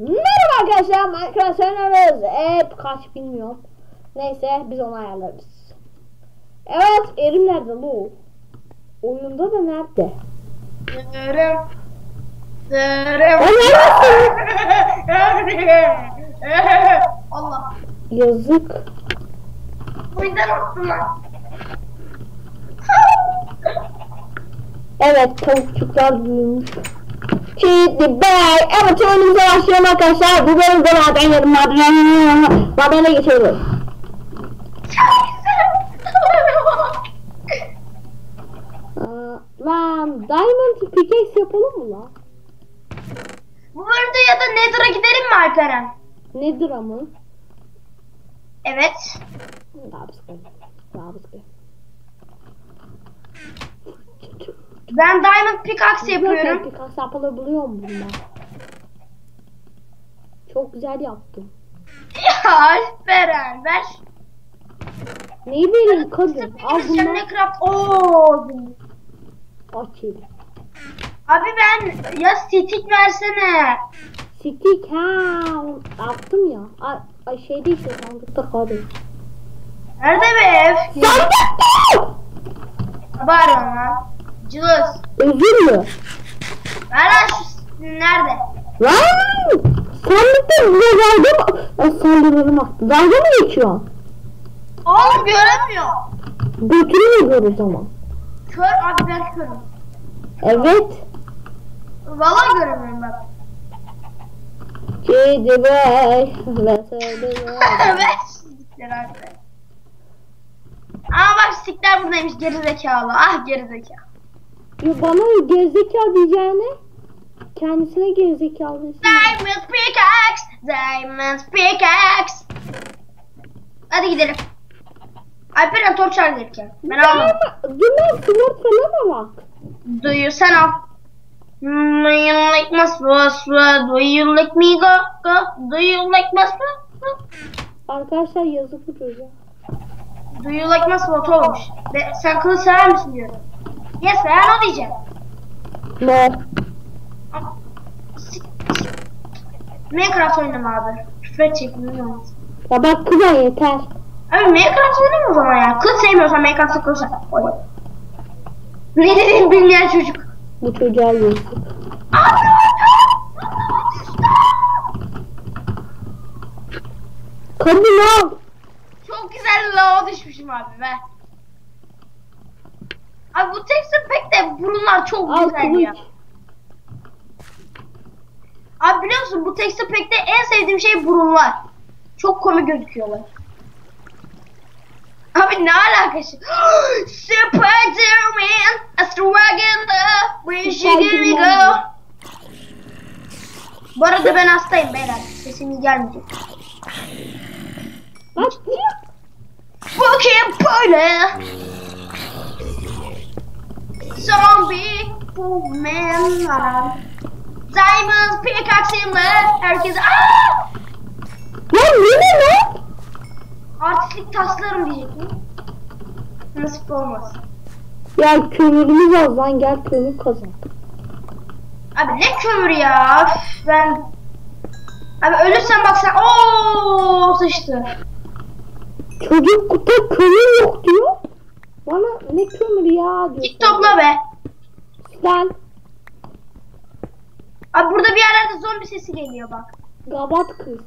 Merhaba arkadaşlar, Minecraft oynuyoruz. Evet, kaç bilmiyorum. Neyse, biz onu ayarlarız. Evet, Erim nerede lu? Oyunda da nerede? Dırım. Dırım. Allah. Yazık. Oyundan attım lan. Evet, tavukçuklar büyümüş. Bey, evet oyunumuza başlayalım arkadaşlar. Bu bölümde maden yarım maden madene. Aa, lan, Diamond pickaxe yapalım mı lan? Bu bölümde ya da Nether'a gidelim mi Alperen? Nedir ama? Evet. Daha sıkıntı. Daha sıkıntı. Ben Diamond Pickaxe yapıyorum. Pickaxe yapılabiliyor mu bunlar? Çok güzel yaptım. Ya Alperen ver. Neyi vereyim kadın? Al bunu. ne craft? Oo. Eli. Abi ben ya stick versene. Stick ha. Yaptım ya. Ay, ay şeyde işte sandıkta kaldı. Nerede be ev? Sandıkta! Var ona. Cılız. Özür mü? Ver lan şu nerede? Lan! Sandıkta bize dalga mı? Ay saldırılarım attı. Dalga mı geçiyor? Oğlum göremiyor. Götürmüyor o zaman. Kör abi ben körüm. Evet. Vallahi göremiyorum bak. Kedi bey. Ve söylüyor. Ver abi. Aa bak stickler buradaymış geri zekalı. Ah geri zekalı. Ya bana gerizekalı diyeceğine kendisine gerizekalı desin. Diamond pickaxe. Diamond pickaxe. Hadi gidelim. Alperen torç al gelirken. Ben almadım. Dümen flört falan bak? Do you sen al. Do you like my swat? Do you like me go go? Do you like my swat? Arkadaşlar yazık bu çocuğa. Do you like my swat olmuş. Ve sen kılıç sever misin diyorum. Yes veya no diyeceğim. No. Minecraft oynama abi. Küfür çekmiyor olmaz. Ya bak kıza yeter. Abi Minecraft oynama o zaman ya. Kılıç sevmiyorsan Minecraft'ta kılıç oynama. Ne dediğini bilmeyen çocuk. Bu çocuğa yazık. Abi Kadın al. Çok güzel lava düşmüşüm abi be. Abi bu texture pek de burunlar çok Al güzel ya. kılıç. Abi biliyor musun bu texture pack'te en sevdiğim şey burunlar. Çok komik gözüküyorlar. Abi ne alakası? Spider-Man, a struggler, where she gonna go? Bu arada ben hastayım beyler. Sesim gelmeyecek. Bak. Fucking böyle. Zombie woman. Diamonds pickaxe'imle herkese Aa! Lan bu ne lan? Artistlik taslarım diyecektim. Nasip olmaz. Ya kömürümüz az lan gel kömür kazan. Abi ne kömür ya. Üf, ben Abi ölürsen bak sen ooo sıçtı. Çocuk kutu kömür yok diyor. Bana ne kömür ya diyor. Git topla be. Lan Abi burada bir yerlerde zombi sesi geliyor bak. gabat kız.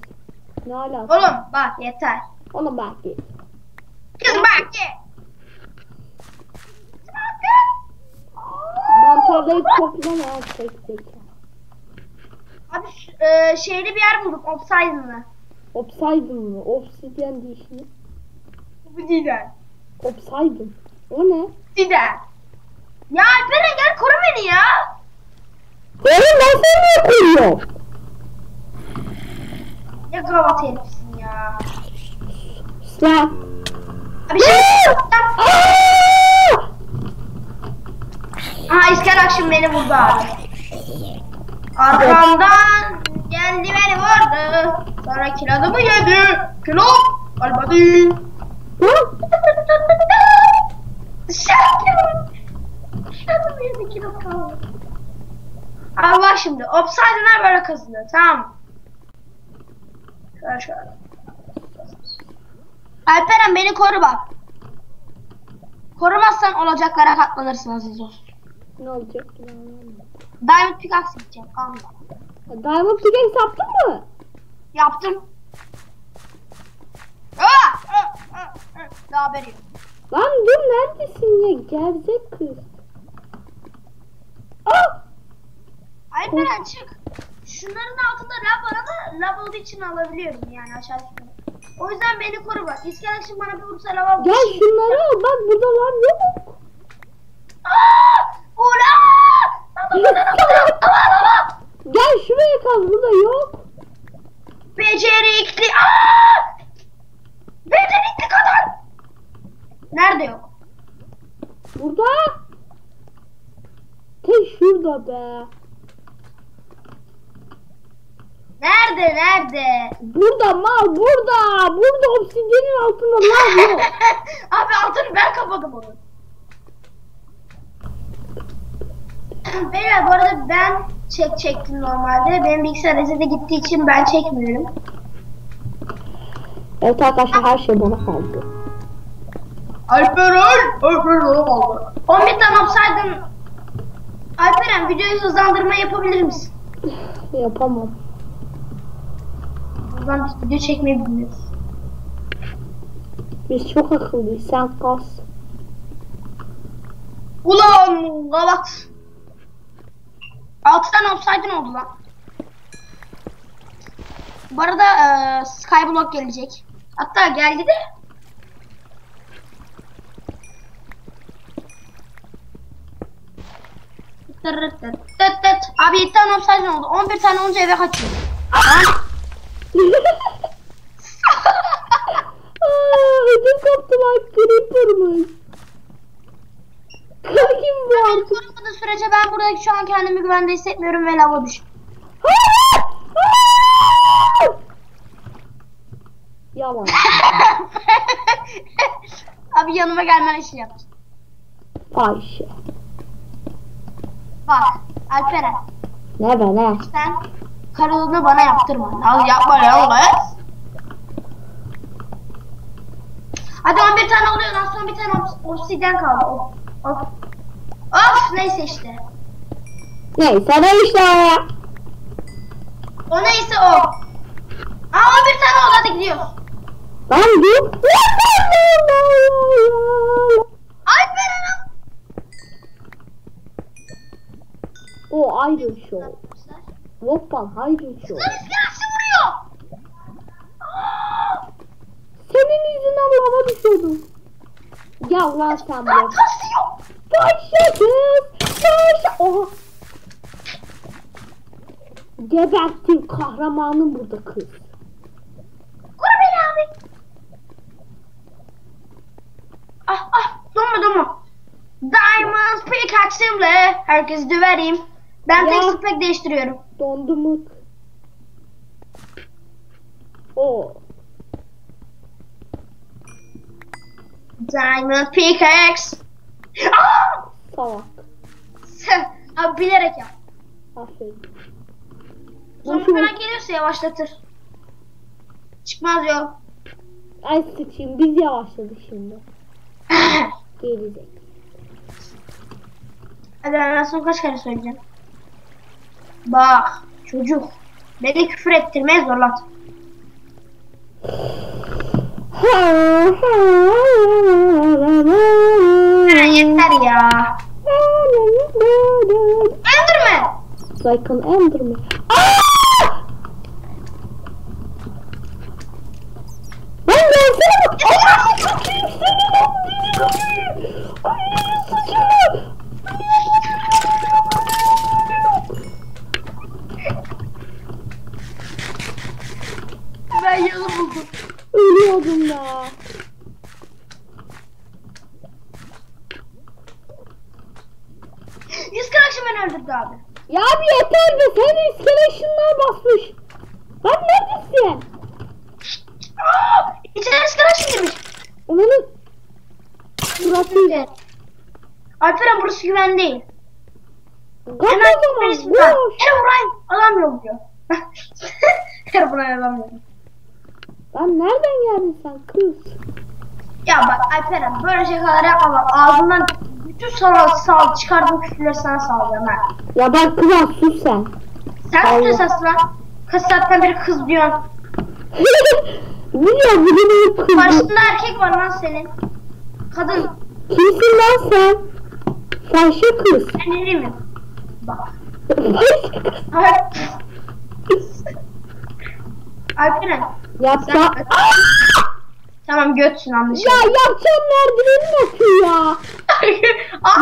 Ne alaka? Oğlum bak yeter. Ona bak git. Kız bak ye. Mantarlayıp toplama tek zeka. Abi e, şeyli bir yer bulduk Obsidian'lı. Obsidian mı? Obsidian diye şey. Bu Diden. Obsidian. O ne? Diden. Ya Alperen gel koru beni ya. Oğlum ben seni koruyorum? Ya gavat herifsin ya. Lan. Abi şey! Aha İsker Akşin beni vurdu abi. Arkamdan geldi beni vurdu. Sonra kilodumı yedi. Kilo. Galiba Şarkı. Kilodumı yedi kilo kaldı. Abi bak şimdi Obsidian'lar böyle kazınıyor tamam? Şöyle şöyle. Alperen beni koru bak. Korumazsan olacaklara katlanırsın Aziz olsun. Ne olacak ki? Diamond pickaxe gideceğim. Kanka. Diamond pickaxe yaptın mı? Yaptım. Aa! Aa! Aa! Aa! Daha haberi yok. Lan dur neredesin ya? Gerzek kız. Ah! Alperen çık. Şunların altında lab var ama lab olduğu için alabiliyorum yani aşağı. O yüzden beni koru bak. İskelet şimdi bana bir vursa lava Gel şunları al. Bak burada lan yok. Aaa! Ula! Gel şuraya kaz. Burada yok. Becerikli. Aa! Becerikli kadar. Nerede yok? Burada. Tek şurada be. Nerede nerede? Burada mal burada. Burada obsidyenin altında lan yok. Abi altını ben kapadım onu. Beyler bu arada ben çek çektim normalde. Benim bilgisayar resete gittiği için ben çekmiyorum. Evet arkadaşlar her şey bana kaldı. Alperen! Alperen oldu. 11 tane yapsaydın Alperen videoyu hızlandırma yapabilir misin? Yapamam. Buradan biz video çekmeyi bilmiyoruz. Biz çok akıllıyız. Sen kas. Ulan gavat. 6 tane offside'ın oldu lan. Bu arada eee Skyblock gelecek. Hatta geldi de. Tırırt tıt tıt. Abi 7 tane offside'ın oldu. 11 tane olunca eve kaçıyorum. Ödüm koptu lan. Creeper'mış. Kim bu artık? korumadığı sürece ben burada şu an kendimi güvende hissetmiyorum ve lava düş. Yalan. Abi yanıma gelmen için yaptım. Ayşe. Bak Alperen Ne be ne? sen karılığını bana yaptırma. Al yapma ya kız. Hadi 11 tane oluyor lan son bir tane obs- obsidyen kaldı. Of, of. Of neyse işte. Neyse ne işte. O neyse o. Aa 11 tane oldu hadi gidiyoruz. Lan dur. Alperen O Iron Show. Voppan Iron Show. Senin yüzünden lava düşüyordum. Gel lan sen buraya. kasıyor. Paşa kız. Paşa. Oha. Gebertin kahramanım burada kız. Vur beni abi. Ah ah donma donma. Diamonds pickaxe'imle herkesi döverim. Ben tek spek değiştiriyorum. Dondumuk. O. Diamond pickaxe. Ah! Salak. Abi bilerek yap. Aferin. Sonra falan geliyorsa yavaşlatır. Çıkmaz yok. Ay sıçayım biz yavaşladık şimdi. Gerizek. Hadi ben sana kaç kere söyleyeceğim. Bak çocuk. Beni küfür ettirmeye zorlat. Ha, yeter ya. Enderman. Like an Enderman. Aa! Lan gelsene bak. Ay sıçayım seni lan. Ay sıçayım. Ben yolu buldum. Ölüyordum. Yüz kırakşı beni öldürdü abi. Ya bir yeter be sen iskeleşinler basmış. Lan neredesin? Aa, içine yüz kırakşı girmiş. Onun suratı. Alperen burası güven değil. Kaç Hemen o zaman? ben. Boş. Herobrine alamıyorum diyor. Herobrine alamıyorum. Lan nereden geldin sen kız? Ya bak Alperen böyle şakalar yapma bak ağzından bütün sana sal çıkardığım küfürleri sana sallıyorum ha. Ya bak kız sus sen. Sen. Allah. esas lan. Kaç saatten beri kız diyorsun. Biliyor bu benim kızım. Karşında erkek var lan senin. Kadın. Kimsin lan sen? Fahşe kız. Ben erimim. Bak. Alperen. Yapma. Tamam götsün Ya anlaşıldı. yapacağım merdiveni yapıyor ya. Aa,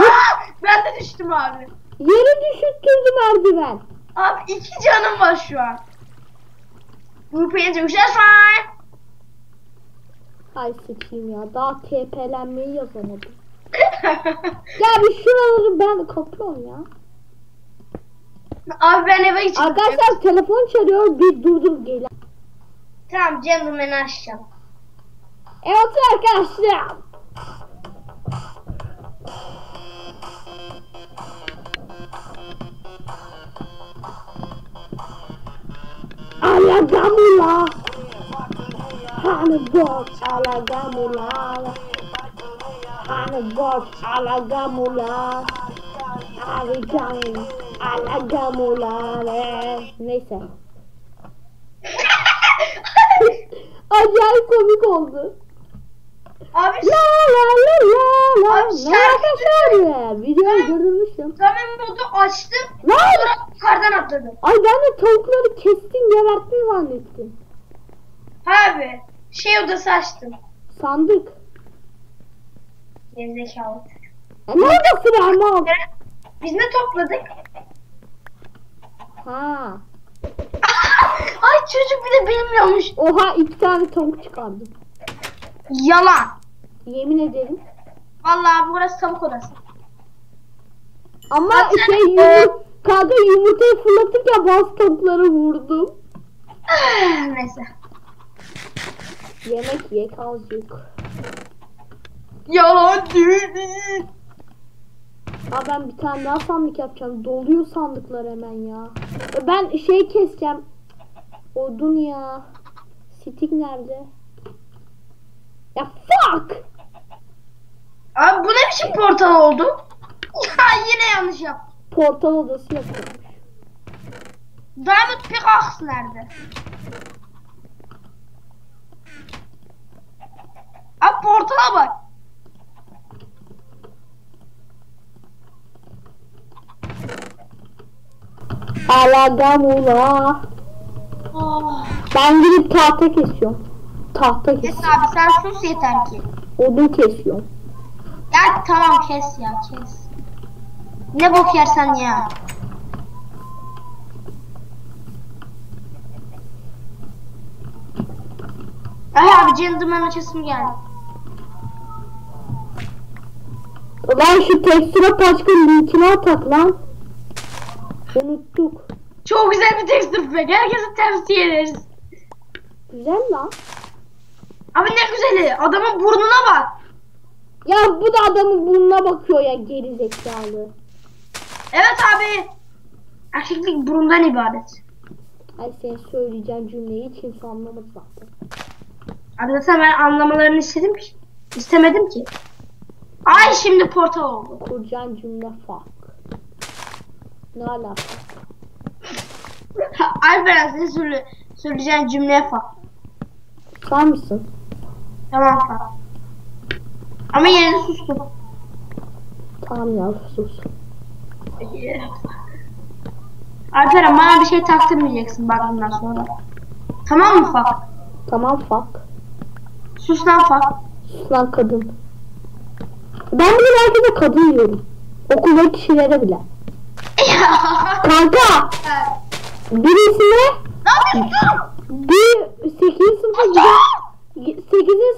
ben de düştüm abi. Yere düşürttürdü merdiven. Abi iki canım var şu an. Grup yayıncı uçlar fine. Ay sıçayım ya. Daha TP'lenmeyi yazamadım. Ya bir şuraları ben kapıyorum ya. Abi ben eve gideceğim. Arkadaşlar telefon çalıyor. Bir durdur gel. Tamam gentleman'ı açacağım. Evet arkadaşlar. Alagamula. Hani boş alagamula. Hani boş alagamula. Alagamula. Alagamula. Neyse. Acayip komik oldu. Abi La la la la la. Abi Ne şarkı arkadaşlar? Videoyu durdurmuşum. Tabii modu açtım. Lan! Sonra yukarıdan atladım. Ay ben de tavukları kestin geberttin zannettim. Abi şey odası açtım. Sandık. Gerizekalı. E ne odası Erman? Biz ne topladık? Ha. Ay çocuk bir de bilmiyormuş. Oha iki tane tavuk çıkardım. Yalan. Yemin ederim. Vallahi burası tavuk odası. Ama Zaten- şey yumur kanka yumurtayı fırlatırken bazı tavukları vurdum. Neyse. Yemek ye azıcık. Yalan değil. Ha ben bir tane daha sandık yapacağım. Doluyor sandıklar hemen ya. E Ben şey keseceğim. Odun ya. Stick nerede? Ya fuck! Abi bu ne biçim portal oldu? Ya yine yanlış yaptım. Portal odası yapıyormuş. Diamond Pickaxe nerede? Abi portala bak. Alagamula. Oh. Ben gidip tahta kesiyorum. Tahta Kes kesiyorum. abi sen sus yeter ki. Odun kesiyorum. Ya tamam kes ya kes. Ne bok yersen ya. Ay abi gentleman açısım geldi. Lan şu tekstüre başka linkini atak lan. Unuttuk. Çok güzel bir tekstür be. Herkese tavsiye ederiz. Güzel lan. Abi ne güzeli. Adamın burnuna bak. Ya bu da adamın burnuna bakıyor ya geri zekalı. Evet abi. Erkeklik burundan ibaret. Ay senin söyleyeceğin cümleyi kimse anlamadı zaten. Abi zaten ben anlamalarını istedim ki. İstemedim ki. Ay şimdi portal oldu. Kuracağın cümle fuck. Ne alaka? Alperen senin söyle, söyleyeceğin cümleye bak. Sen misin? Tamam tamam. Ama yine sustum. Tamam ya sus. Alperen bana bir şey taktırmayacaksın bak bundan sonra. Tamam mı Fak? Tamam fuck. Sus lan Fak. Sus lan kadın. Ben bile belki de kadın diyorum. Okuldaki kişilere bile. Kanka birisine bir 8. sınıfa giden 8.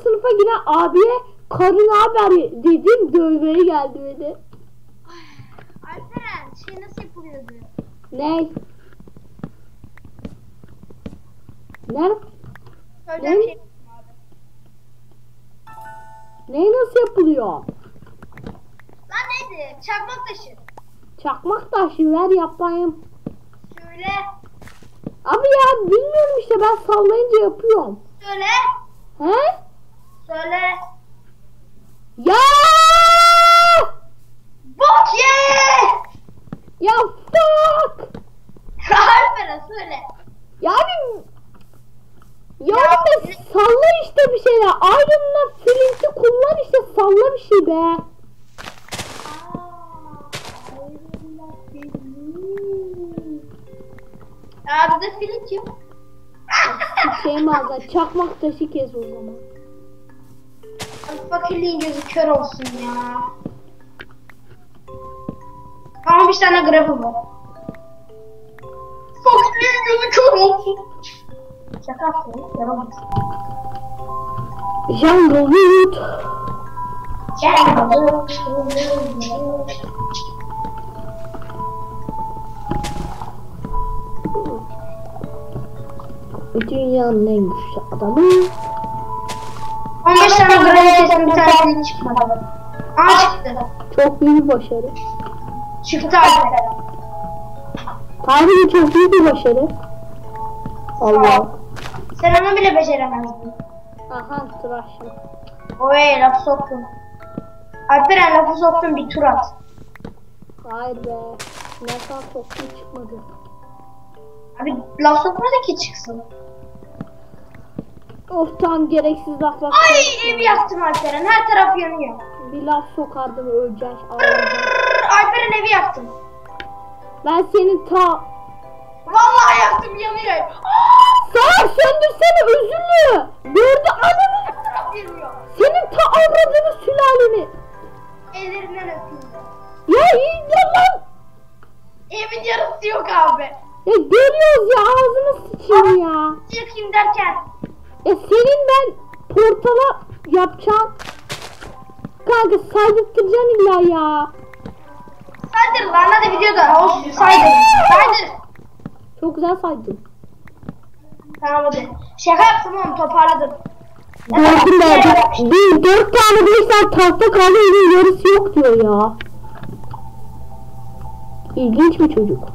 sınıfa giden abiye karın haber dedim dövmeye geldi beni. Alperen şey nasıl yapılıyordu? Ne? Ne? Söyle Ne? bir şey. Ne nasıl yapılıyor? Lan neydi? Çakmak taşı. Çakmak taşı ver yapayım. Söyle. Abi ya bilmiyorum işte ben sallayınca yapıyorum. Söyle. He? Söyle. Ya! Bok ye! Ya fuck! Alperen söyle. Ya abi ya abi salla işte bir şeyler. Iron'la Flint'i kullan işte salla bir şey be. Abi de flint yok. Şey mi alacaksın? Çakmak taşı kes o zaman. Abi Fakirliğin gözü kör olsun ya. Ama bir tane gravel var. Fakirliğin gözü kör olsun. Şaka yapıyorum. Yaramaz. Jungle Wood. Dünyanın en güçlü adamı. 15 tane kesin bir tane çıkmadı. Aa çıktı. Çok büyük bir başarı. Çıktı Alperen. Tahmin çok büyük bir başarı. Allah. Sen onu bile beceremezdin. Aha tıraşım. Oy lafı soktun. Alperen lafı soktun bir tur at. Hayır be. Nasıl soktum çıkmadı. Abi laf sokmadı ki çıksın. Of tam gereksiz laflar. Ay evi yaktım Alperen her taraf yanıyor. Bir laf sokardım öleceğiz. Alperen evi yaktım. Ben senin ta... Vallahi yaktım yanıyor. Sağ söndürsene özürlü. Gördü ananı. Her taraf yanıyor. Senin ta avradını sülaleni. Ellerinden öpeyim. Ya iyi lan. Evin yarısı yok abi. Ya görüyoruz ya ağzını sıçayım ya. Yakayım derken. Ya senin ben portala yapacağım. Kanka saydırtacaksın illa ya. Saydır lan hadi videoda. Olsun saydır. Saydır. Çok güzel saydın. Tamam hadi. Şaka yaptım oğlum toparladım. Gördüm ben. Bir dört tane bilirsen tahta kaldı yarısı yok diyor ya. İlginç bir çocuk.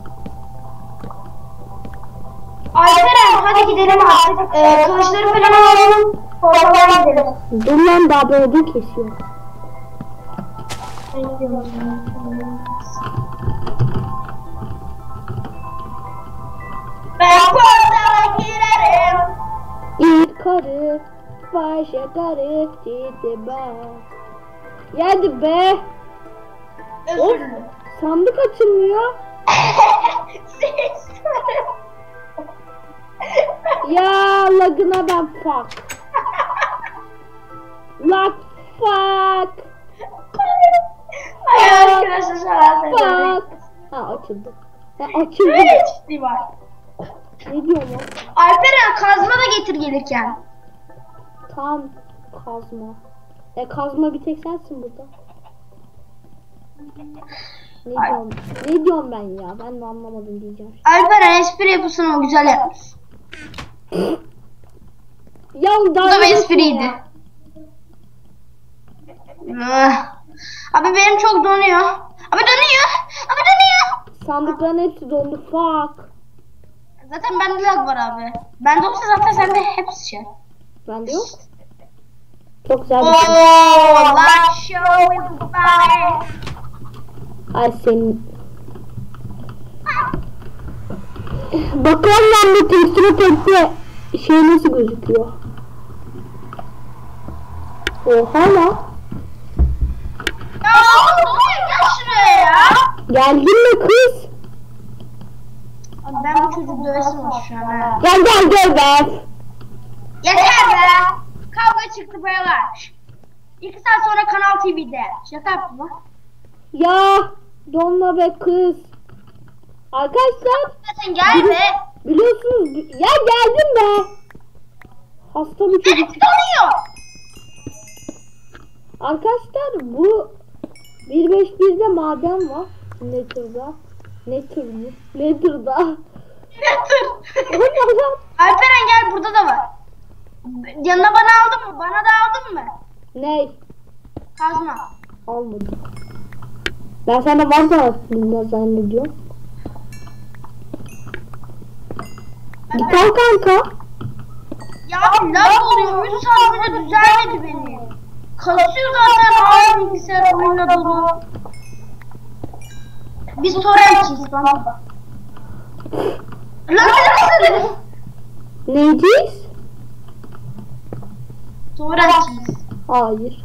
Alperen hadi gidelim artık. Ee, kılıçları falan alalım. Portakala gidelim. Dur lan daha ben odun kesiyor. Ben portala girerim. İlk karı, başa karı, titi bak. Geldi be. Özür dilerim. Sandık açılmıyor. Ses. Ya lagına ben fuck. Lag fuck. Ay arkadaşlar sana Fuck. söyledim. Ha açıldı. Ha açıldı. Böyle ciddi var. Ne diyor lan? Alperen kazma da getir gelirken. Tam kazma. E kazma bir tek sensin burada. Ne Ay. diyorum? Ne diyorum ben ya? Ben de anlamadım diyeceğim. Alperen espri yapısını güzel yapmış. Ya Bu da espriydi. Ah. Abi benim çok donuyor. Abi donuyor. Abi donuyor. Sandıkların hepsi dondu. Fuck. Zaten bende lag var abi. Bende olsa zaten sende hepsi şey. Bende yok. Çok güzel bir şey. Oh, let's show. Ay senin. Bakalım ben bu tekstürü pekte şey nasıl gözüküyor. Oha lan. Ya oğlum? Gel şuraya ya. Geldin mi kız? Abi ben bu çocuğu dövesim var şu an. Gel gel gel be. Yeter be. Kavga çıktı beyler. İki saat sonra Kanal TV'de. Şaka yaptım lan. Ya donma be kız. Arkadaşlar Sen gel be. biliyorsunuz ya geldim be. Hasta bir çocuk. Donuyor. Arkadaşlar bu 151'de maden var. Nether'da. Nether mı? Nether'da. Ne lan? Alperen gel burada da var. Yanına bana aldın mı? Bana da aldın mı? Ney? Kazma. Almadım. Ben sana var da aslında zannediyorum. Git al kanka. Ya abi lag oluyor. 3 saat önce düzelmedi benim. Kasıyor zaten ağır bilgisayar oyunla dolu. Biz torrentçiyiz lan. Lan neresi? Neyciyiz? Torrentçiyiz. Hayır.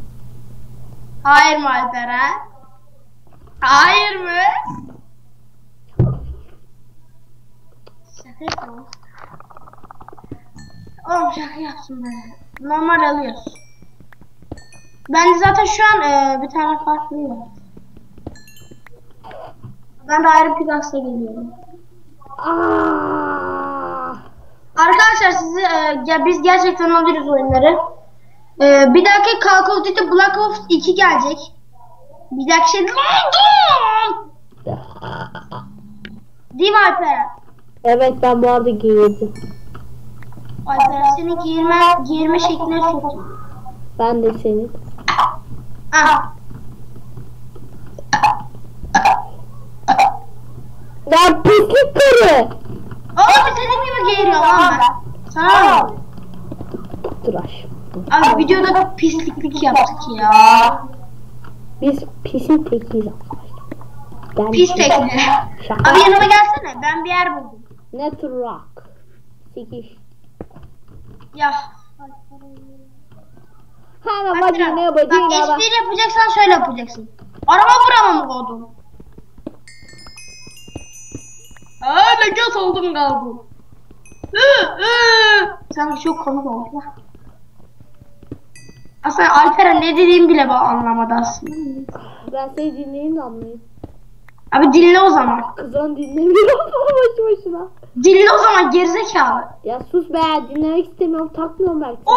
Hayır mı Alperen? Hayır mı? Şaka yapıyorum. Oğlum şaka yapsın be. Normal alıyoruz. Ben de zaten şu an e, bir tane farklı var. Ben de ayrı Pigax'la geliyorum. Aa! Arkadaşlar sizi e, ya biz gerçekten alıyoruz oyunları. E, bir dahaki Call of Duty Black Ops 2 gelecek. Bir dahaki şey Değil mi Alperen? Evet ben bu arada giyirdim. Alperen senin giyirme, giyirme şekline soktum. Ben de senin. Ah. Ya pislik karı. Oğlum senin gibi giyiriyor lan ben. Sana ne? Tıraş. Abi videoda pisliklik yaptık ya. Biz pisin tekiyiz. Ben Pis. Şaka. Abi yanıma gelsene ben bir yer buldum. Net rock. Sikiş. Ya. Bak, bacına bacına bak. espri yapacaksan şöyle yapacaksın. Araba burama mı koydun? Ne göz oldum kaldım. Sanki çok komik oldu. Aslında Alperen ne dediğimi bile anlamadı aslında. Ben seni dinleyeyim de anlayayım. Abi dinle o zaman. Kızan dinlemiyorum boş boşuna. Dinle o zaman gerizekalı. Ya sus be dinlemek istemiyorum takmıyorum belki. Oo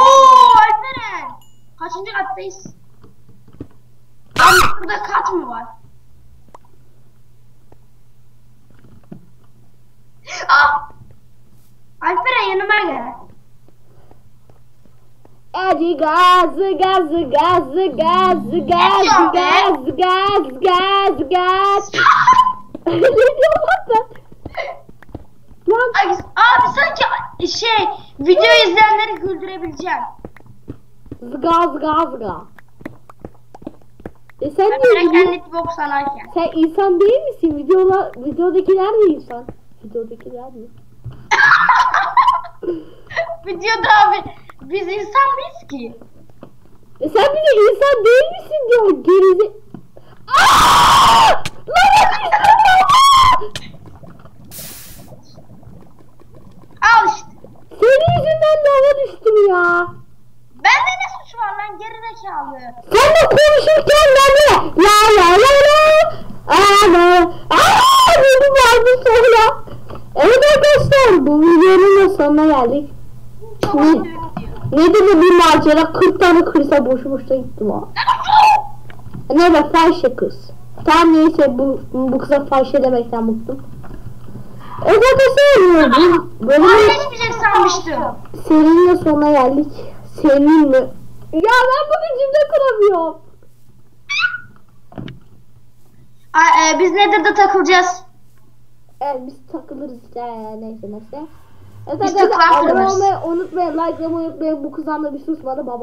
Alperen. Kaçıncı kattayız? Abi burada kat mı var? Ah! Alperen yanıma gel. Eci gaz gaz gaz gaz gaz diyorsun be? gaz gaz gaz gaz. ne diyorum lan ben? Lan Abi, abi sanki şey video izleyenleri güldürebileceğim. gaz gaz gaz. E sen Alperen niye kendi bok sanarken. Sen insan değil misin? Videolar, videodakiler de insan. Videodakiler mi? Videoda abi biz insan mıyız ki? E sen bize insan değil misin diyor gerize... Aaaa! Lan ben istemiyorum! Al işte. Senin yüzünden lava düştüm ya. Bende ne suç var lan gerizekalı. Sen de konuşurken ben de la la la la Aa, aa, dedim vardı sonra. Evet arkadaşlar bu videonun da sonuna geldik. Çok Ne? Nedir bu bir macera 40 tane kırsa boşu boşuna gittim ha. Ne be fahişe kız. Tamam neyse bu, bu kıza fahişe demekten bıktım. Evet bu bölümün Vazgeçmeyecek sanmıştım. serinin sonuna geldik. Senin mi? Ya ben bugün cümle kuramıyorum. Aa, e, biz Nether'da takılacağız. Evet biz takılırız işte neyse neyse. Evet Biz arkadaşlar abone takılırız. olmayı unutmayın. Like unutmayın. Bu kızdan da bir susmadı baba.